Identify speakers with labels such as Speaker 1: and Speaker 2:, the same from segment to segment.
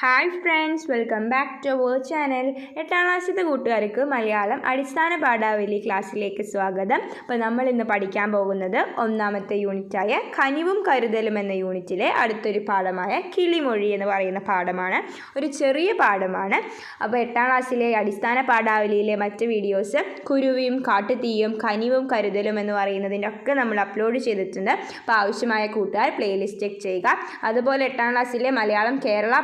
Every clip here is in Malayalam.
Speaker 1: Hi friends welcome back to our channel എട്ടാം ക്ലാസ്സിലെ കൂട്ടുകാർക്ക് മലയാളം അടിസ്ഥാന പാഠാവലി ക്ലാസ്സിലേക്ക് സ്വാഗതം. അപ്പോൾ നമ്മൾ ഇന്ന് പഠിക്കാൻ പോകുന്നത് ഒന്നാമത്തെ യൂണിറ്റായ കനിവും കരുതലും എന്ന യൂണിറ്റിലെ അടുത്തൊരു പാഠമായ കിളിമൊഴി എന്ന് പറയുന്ന പാഠമാണ്. ഒരു ചെറിയ പാഠമാണ്. അപ്പോൾ എട്ടാം ക്ലാസ്സിലെ അടിസ്ഥാന പാഠാവലിയിലെ മറ്റ് വീഡിയോസ് കുരുവിയും കാട്ടുതീയും കനിവും കരുതലും എന്ന് പറയുന്നതിന്റെ ഒക്കെ നമ്മൾ അപ്ലോഡ് ചെയ്തിട്ടുണ്ട്. അപ്പോൾ ആവശ്യമായ കൂട്ടുകാർ പ്ലേലിസ്റ്റ് ചെക്ക് ചെയ്യുക. അതുപോലെ എട്ടാം ക്ലാസ്സിലെ മലയാളം കേരള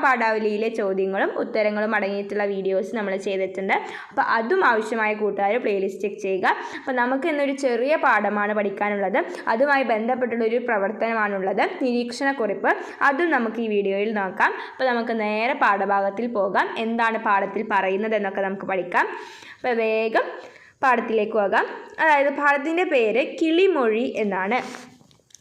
Speaker 1: പാഠാവലിയിലെ ചോദ്യങ്ങളും ഉത്തരങ്ങളും അടങ്ങിയിട്ടുള്ള വീഡിയോസ് നമ്മൾ ചെയ്തിട്ടുണ്ട്. അപ്പോൾ അതും ആവശ്യമായ കൂട്ടുകാർ പ്ലേലിസ്റ്റ് ചെക്ക് ചെയ്യുക. അപ്പോൾ നമുക്ക് ഇന്നൊരു ചെറിയ പാഠമാണ് പഠിക്കാനുള്ളത്. അതുമായി ബന്ധപ്പെട്ടുള്ളൊരു പ്രവർത്തനമാണുള്ളത്. നിരീക്ഷണക്കുറിപ്പ്. അതും നമുക്ക് ഈ വീഡിയോയിൽ നോക്കാം. അപ്പോൾ നമുക്ക് നേരെ പാഠഭാഗത്തിൽ പോകാം. എന്താണ് പാഠത്തിൽ പറയുന്നത് എന്നൊക്കെ നമുക്ക് പഠിക്കാം. അപ്പോൾ വേഗം പാഠത്തിലേക്ക് പോകാം. അതായത് പാഠത്തിന്റെ പേര് കിളിമൊഴി എന്നാണ്.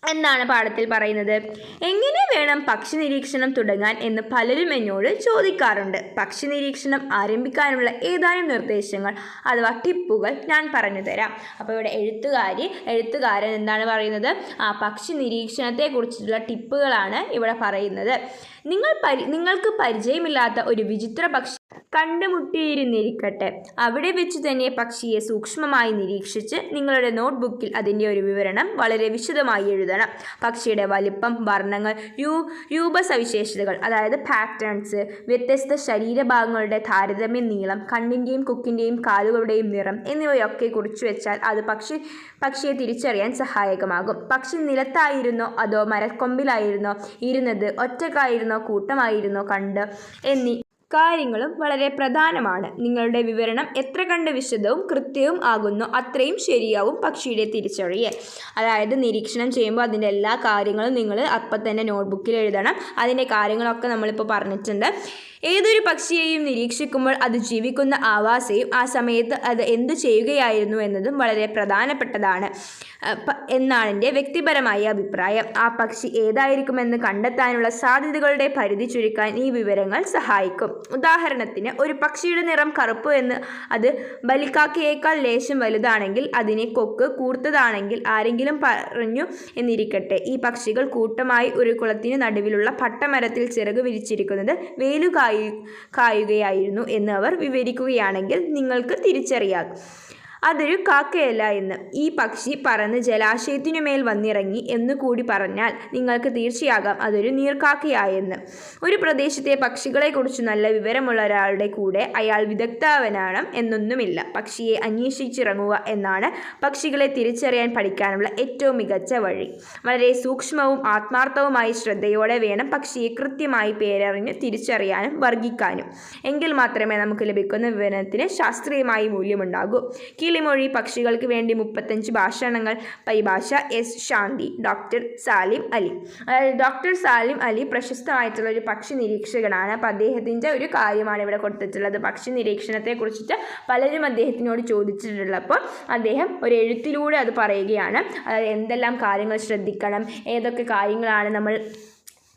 Speaker 1: എന്നാണ് പാഠത്തിൽ പറയുന്നത്. എങ്ങനെ വേണം പക്ഷി നിരീക്ഷണം തുടങ്ങാൻ? എന്ന് പലരും എന്നോട് ചോദിക്കാറുണ്ട്. പക്ഷി നിരീക്ഷണം ആരംഭിക്കാനുള്ള ഏതാനും നിർദ്ദേശങ്ങൾ അഥവാ ടിപ്പുകൾ ഞാൻ പറഞ്ഞു തരാം. അപ്പോൾ ഇവിടെ എഴുത്തുകാരി എഴുത്തുകാരൻ എന്താണ് പറയുന്നത്? ആ പക്ഷി നിരീക്ഷണത്തെക്കുറിച്ചിട്ടുള്ള ടിപ്പുകളാണ് ഇവിടെ പറയുന്നത്. നിങ്ങൾ പരി നിങ്ങൾക്ക് പരിചയമില്ലാത്ത ഒരു വിചിത്ര പക്ഷി കണ്ടുമുട്ടിയിരുന്നിരിക്കട്ടെ. അവിടെ വെച്ച് തന്നെ പക്ഷിയെ സൂക്ഷ്മമായി നിരീക്ഷിച്ച് നിങ്ങളുടെ നോട്ട്ബുക്കിൽ അതിന്റെ ഒരു വിവരണം വളരെ വിശദമായി എഴുതണം. പക്ഷിയുടെ വലിപ്പം വർണങ്ങൾ രൂ രൂപസവിശേഷതകൾ അതായത് പാറ്റേൺസ് വ്യത്യസ്ത ശരീരഭാഗങ്ങളുടെ താരതമ്യ നീളം കണ്ണിന്റെയും കുക്കിന്റെയും കാലുകളുടെയും നിറം എന്നിവയൊക്കെ കുറിച്ചു വെച്ചാൽ അത് പക്ഷി പക്ഷിയെ തിരിച്ചറിയാൻ സഹായകമാകും. പക്ഷി നിലത്തായിരുന്നോ അതോ മരക്കൊമ്പിലായിരുന്നോ? ഇരുന്നത് ഒറ്റക്കായിരുന്നോ കൂട്ടമായിരുന്നോ കണ്ട് എന്നീ കാര്യങ്ങളും വളരെ പ്രധാനമാണ്. നിങ്ങളുടെ വിവരണം എത്ര കണ്ട് വിശദവും കൃത്യവും ആകുന്നു അത്രയും ശരിയാവും പക്ഷിയുടെ തിരിച്ചറിയൽ. അതായത് നിരീക്ഷണം ചെയ്യുമ്പോൾ അതിന്റെ എല്ലാ കാര്യങ്ങളും നിങ്ങൾ അപ്പം തന്നെ നോട്ട്ബുക്കിൽ എഴുതണം. അതിന്റെ കാര്യങ്ങളൊക്കെ നമ്മളിപ്പോൾ പറഞ്ഞിട്ടുണ്ട്. ഏതൊരു പക്ഷിയെയും നിരീക്ഷിക്കുമ്പോൾ അത് ജീവിക്കുന്ന ആവാസയും ആ സമയത്ത് അത് എന്തു ചെയ്യുകയായിരുന്നു എന്നതും വളരെ പ്രധാനപ്പെട്ടതാണ്. എന്നാണ് എന്റെ വ്യക്തിപരമായ അഭിപ്രായം. ആ പക്ഷി ഏതായിരിക്കുമെന്ന് കണ്ടെത്താനുള്ള സാധ്യതകളുടെ പരിധി ചുരുക്കാൻ ഈ വിവരങ്ങൾ സഹായിക്കും. ഉദാഹരണത്തിന് ഒരു പക്ഷിയുടെ നിറം കറുപ്പ് എന്ന് അത് ബലിക്കാക്കയേക്കാൾ ലേശം വലുതാണെങ്കിൽ അതിനെ കൊക്ക് കൂർത്തതാണെങ്കിൽ ആരെങ്കിലും പറഞ്ഞു എന്നിരിക്കട്ടെ. ഈ പക്ഷികൾ കൂട്ടമായി ഒരു കുളത്തിന് നടുവിലുള്ള പട്ടമരത്തിൽ ചിറക് വിരിച്ചിരിക്കുന്നത് വേലു കായു കായുകയായിരുന്നു എന്ന് അവർ വിവരിക്കുകയാണെങ്കിൽ നിങ്ങൾക്ക് തിരിച്ചറിയാം. അതൊരു കാക്കയല്ല എന്ന്. ഈ പക്ഷി പറന്ന് ജലാശയത്തിനുമേൽ വന്നിറങ്ങി എന്ന് കൂടി പറഞ്ഞാൽ നിങ്ങൾക്ക് തീർച്ചയാകാം അതൊരു നീർക്കാക്കയായെന്ന്. ഒരു പ്രദേശത്തെ പക്ഷികളെക്കുറിച്ച് നല്ല വിവരമുള്ള ഒരാളുടെ കൂടെ അയാൾ വിദഗ്ധാവനാണ് എന്നൊന്നുമില്ല. പക്ഷിയെ അന്വേഷിച്ചിറങ്ങുക എന്നാണ് പക്ഷികളെ തിരിച്ചറിയാൻ പഠിക്കാനുള്ള ഏറ്റവും മികച്ച വഴി. വളരെ സൂക്ഷ്മവും ആത്മാർത്ഥവുമായ ശ്രദ്ധയോടെ വേണം പക്ഷിയെ കൃത്യമായി പേരറിഞ്ഞ് തിരിച്ചറിയാനും വർഗിക്കാനും. എങ്കിൽ മാത്രമേ നമുക്ക് ലഭിക്കുന്ന വിവരത്തിന് ശാസ്ത്രീയമായി മൂല്യമുണ്ടാകൂ. കിളിമൊഴി പക്ഷികൾക്ക് വേണ്ടി മുപ്പത്തഞ്ച് ഭാഷണങ്ങൾ. പരിഭാഷ എസ് ശാന്തി ഡോക്ടർ സാലിം അലി. അതായത് ഡോക്ടർ സാലിം അലി പ്രശസ്തമായിട്ടുള്ള ഒരു പക്ഷി നിരീക്ഷകനാണ്. അപ്പോൾ അദ്ദേഹത്തിന്റെ ഒരു കാര്യമാണ് ഇവിടെ കൊടുത്തിട്ടുള്ളത്. പക്ഷി നിരീക്ഷണത്തെ കുറിച്ചിട്ട് പലരും അദ്ദേഹത്തിനോട് ചോദിച്ചിട്ടുള്ളപ്പോൾ അദ്ദേഹം ഒരു എഴുത്തിലൂടെ അത് പറയുകയാണ്. അതായത് എന്തെല്ലാം കാര്യങ്ങൾ ശ്രദ്ധിക്കണം ഏതൊക്കെ കാര്യങ്ങളാണ് നമ്മൾ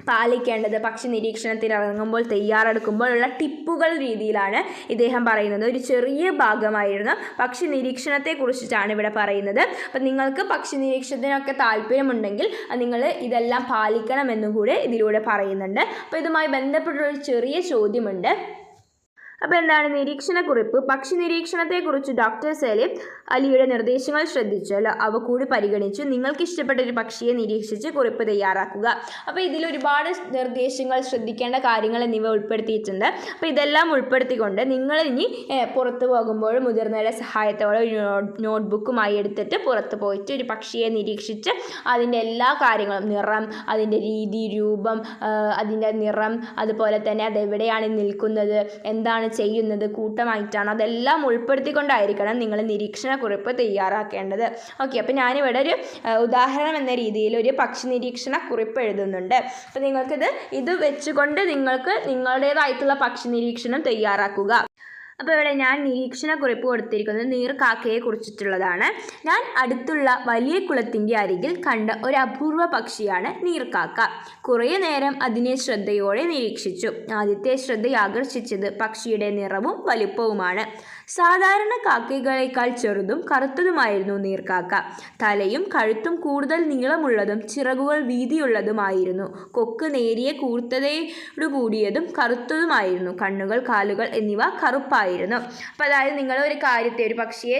Speaker 1: പാലിക്കേണ്ടത്. പക്ഷി നിരീക്ഷണത്തിൽ ഇറങ്ങുമ്പോൾ തയ്യാറെടുക്കുമ്പോഴുള്ള ടിപ്പുകൾ രീതിയിലാണ് ഇദ്ദേഹം പറയുന്നത്. ഒരു ചെറിയ ഭാഗമായിരുന്നു പക്ഷി നിരീക്ഷണത്തെക്കുറിച്ചിട്ടാണ് ഇവിടെ പറയുന്നത്. അപ്പം നിങ്ങൾക്ക് പക്ഷി നിരീക്ഷണത്തിനൊക്കെ താല്പര്യമുണ്ടെങ്കിൽ നിങ്ങൾ ഇതെല്ലാം പാലിക്കണമെന്നും കൂടെ ഇതിലൂടെ പറയുന്നുണ്ട്. അപ്പോൾ ഇതുമായി ബന്ധപ്പെട്ടൊരു ചെറിയ ചോദ്യമുണ്ട്. അപ്പോൾ എന്താണ് നിരീക്ഷണക്കുറിപ്പ്? പക്ഷി നിരീക്ഷണത്തെക്കുറിച്ച് ഡോക്ടർ സലീം അലിയുടെ നിർദ്ദേശങ്ങൾ ശ്രദ്ധിച്ചാൽ അവ കൂടി പരിഗണിച്ച്. നിങ്ങൾക്ക് ഇഷ്ടപ്പെട്ട ഒരു പക്ഷിയെ നിരീക്ഷിച്ച് കുറിപ്പ് തയ്യാറാക്കുക. അപ്പോൾ ഇതിൽ ഒരുപാട് നിർദ്ദേശങ്ങൾ ശ്രദ്ധിക്കേണ്ട കാര്യങ്ങൾ എന്നിവ ഉൾപ്പെടുത്തിയിട്ടുണ്ട്. അപ്പോൾ ഇതെല്ലാം ഉൾപ്പെടുത്തിക്കൊണ്ട് നിങ്ങൾ ഇനി പുറത്തു പോകുമ്പോഴും മുതിർന്നവരുടെ സഹായത്തോടെ ഒരു നോട്ട്ബുക്കുമായി എടുത്തിട്ട് പുറത്ത് പോയിട്ട് ഒരു പക്ഷിയെ നിരീക്ഷിച്ച് അതിന്റെ എല്ലാ കാര്യങ്ങളും നിറം അതിന്റെ രീതി രൂപം അതിന്റെ നിറം അതുപോലെ തന്നെ അതെവിടെയാണ് നിൽക്കുന്നത് എന്താണ് ചെയ്യുന്നത്? കൂട്ടമായിട്ടാണ്? അതെല്ലാം ഉൾപ്പെടുത്തിക്കൊണ്ടായിരിക്കണം നിങ്ങൾ നിരീക്ഷണക്കുറിപ്പ് തയ്യാറാക്കേണ്ടത്. ഓക്കെ അപ്പോൾ ഞാനിവിടെ ഒരു ഉദാഹരണം എന്ന രീതിയിൽ ഒരു പക്ഷി നിരീക്ഷണ കുറിപ്പ് എഴുതുന്നുണ്ട്. അപ്പോൾ നിങ്ങൾക്കിത് ഇത് വെച്ചുകൊണ്ട് നിങ്ങൾക്ക് നിങ്ങളുടേതായിട്ടുള്ള പക്ഷി നിരീക്ഷണം തയ്യാറാക്കുക. അപ്പോൾ ഇവിടെ ഞാൻ നിരീക്ഷണ കുറിപ്പ് കൊടുത്തിരിക്കുന്നത് നീർക്കാക്കയെ കുറിച്ചിട്ടുള്ളതാണ്. ഞാൻ അടുത്തുള്ള വലിയ കുളത്തിന്റെ അരികിൽ കണ്ട ഒരു അപൂർവ പക്ഷിയാണ് നീർക്കാക്ക. കുറേ നേരം അതിനെ ശ്രദ്ധയോടെ നിരീക്ഷിച്ചു. ആദ്യത്തെ ശ്രദ്ധ ആകർഷിച്ചത് പക്ഷിയുടെ നിറവും വലുപ്പവുമാണ്. സാധാരണ കാക്കകളേക്കാൾ ചെറുതും കറുത്തതുമായിരുന്നു നീർക്കാക്ക. തലയും കഴുത്തും കൂടുതൽ നീളമുള്ളതും ചിറകുകൾ വീതിയുള്ളതുമായിരുന്നു. കൊക്ക് നേരിയ കൂർത്തതയോടുകൂടിയതും കറുത്തതുമായിരുന്നു. കണ്ണുകൾ കാലുകൾ എന്നിവ കറുപ്പായിരുന്നു അപ്പോൾ അതായത് നിങ്ങൾ ഒരു കാര്യത്തെ ഒരു പക്ഷിയെ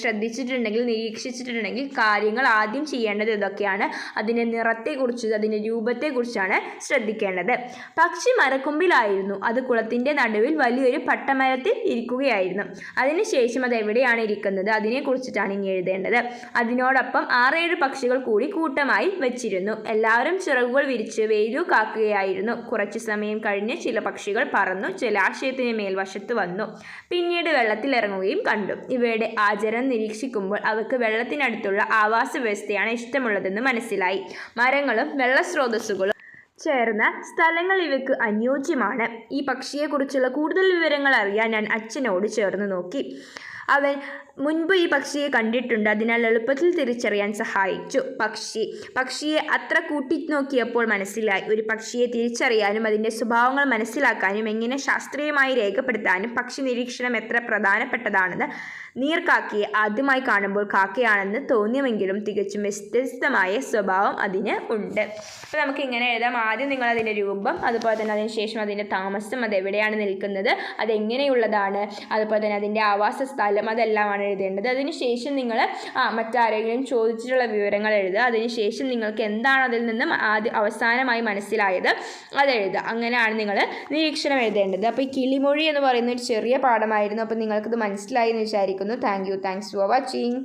Speaker 1: ശ്രദ്ധിച്ചിട്ടുണ്ടെങ്കിൽ നിരീക്ഷിച്ചിട്ടുണ്ടെങ്കിൽ കാര്യങ്ങൾ ആദ്യം ചെയ്യേണ്ടത് ഇതൊക്കെയാണ്. അതിന്റെ നിറത്തെക്കുറിച്ച് അതിന്റെ രൂപത്തെക്കുറിച്ചാണ് ശ്രദ്ധിക്കേണ്ടത്. പക്ഷി മരക്കൊമ്പിലായിരുന്നു. അത് കുളത്തിന്റെ നടുവിൽ വലിയൊരു പട്ടമരത്തിൽ ഇരിക്കുകയായിരുന്നു. അതിനുശേഷം അത് എവിടെയാണ് ഇരിക്കുന്നത്? അതിനെക്കുറിച്ചിട്ടാണ് ഇനി എഴുതേണ്ടത്. അതിനോടൊപ്പം ആറേഴ് പക്ഷികൾ കൂടി കൂട്ടമായി വെച്ചിരുന്നു. എല്ലാവരും ചിറകുകൾ വിരിച്ച് വെയിലു കാക്കുകയായിരുന്നു. കുറച്ചു സമയം കഴിഞ്ഞ് ചില പക്ഷികൾ പറന്നു. ജലാശയത്തിന് മേൽവശത്ത് വന്നു. പിന്നീട് വെള്ളത്തിൽ ഇറങ്ങുകയും കണ്ടു. ഇവയുടെ ആചരണം നിരീക്ഷിക്കുമ്പോൾ അവർക്ക് വെള്ളത്തിനടുത്തുള്ള ആവാസ വ്യവസ്ഥയാണ് ഇഷ്ടമുള്ളതെന്ന് മനസ്സിലായി. മരങ്ങളും വെള്ളസ്രോതസ്സുകളും ചേർന്ന സ്ഥലങ്ങൾ ഇവയ്ക്ക് അനുയോജ്യമാണ്. ഈ പക്ഷിയെക്കുറിച്ചുള്ള കൂടുതൽ വിവരങ്ങൾ അറിയാൻ ഞാൻ അച്ഛനോട് ചേർന്ന് നോക്കി. അവൻ മുൻപ് ഈ പക്ഷിയെ കണ്ടിട്ടുണ്ട്. അതിനാൽ എളുപ്പത്തിൽ തിരിച്ചറിയാൻ സഹായിച്ചു. പക്ഷി പക്ഷിയെ അത്ര കൂട്ടി നോക്കിയപ്പോൾ മനസ്സിലായി. ഒരു പക്ഷിയെ തിരിച്ചറിയാനും അതിന്റെ സ്വഭാവങ്ങൾ മനസ്സിലാക്കാനും എങ്ങനെ ശാസ്ത്രീയമായി രേഖപ്പെടുത്താനും പക്ഷി നിരീക്ഷണം എത്ര പ്രധാനപ്പെട്ടതാണെന്ന് നീർക്കാക്കയെ ആദ്യമായി കാണുമ്പോൾ കാക്കയാണെന്ന് തോന്നിയുമെങ്കിലും തികച്ചും വ്യത്യസ്തമായ സ്വഭാവം അതിന് ഉണ്ട്. അപ്പോൾ നമുക്ക് ഇങ്ങനെ എഴുതാം. ആദ്യം നിങ്ങൾ അതിന്റെ രൂപം അതുപോലെ തന്നെ അതിന് ശേഷം അതിന്റെ താമസം അത് എവിടെയാണ് നിൽക്കുന്നത് അതെങ്ങനെയുള്ളതാണ് അതുപോലെ തന്നെ അതിന്റെ ആവാസ സ്ഥലം അതെല്ലാമാണ് എഴുതേണ്ടത്. അതിന് ശേഷം നിങ്ങൾ മറ്റാരെങ്കിലും ചോദിച്ചിട്ടുള്ള വിവരങ്ങൾ എഴുതുക. അതിന് ശേഷം നിങ്ങൾക്ക് എന്താണ് അതിൽ നിന്നും ആദ്യ അവസാനമായി മനസ്സിലായത് അത് എഴുതുക. അങ്ങനെയാണ് നിങ്ങൾ നിരീക്ഷണം എഴുതേണ്ടത്. അപ്പോൾ ഈ കിളിമൊഴി എന്ന് പറയുന്ന ഒരു ചെറിയ പാഠമായിരുന്നു. അപ്പോൾ നിങ്ങൾക്കിത് മനസ്സിലായി എന്ന് വിചാരിക്കുന്നു. Thank you thanks for watching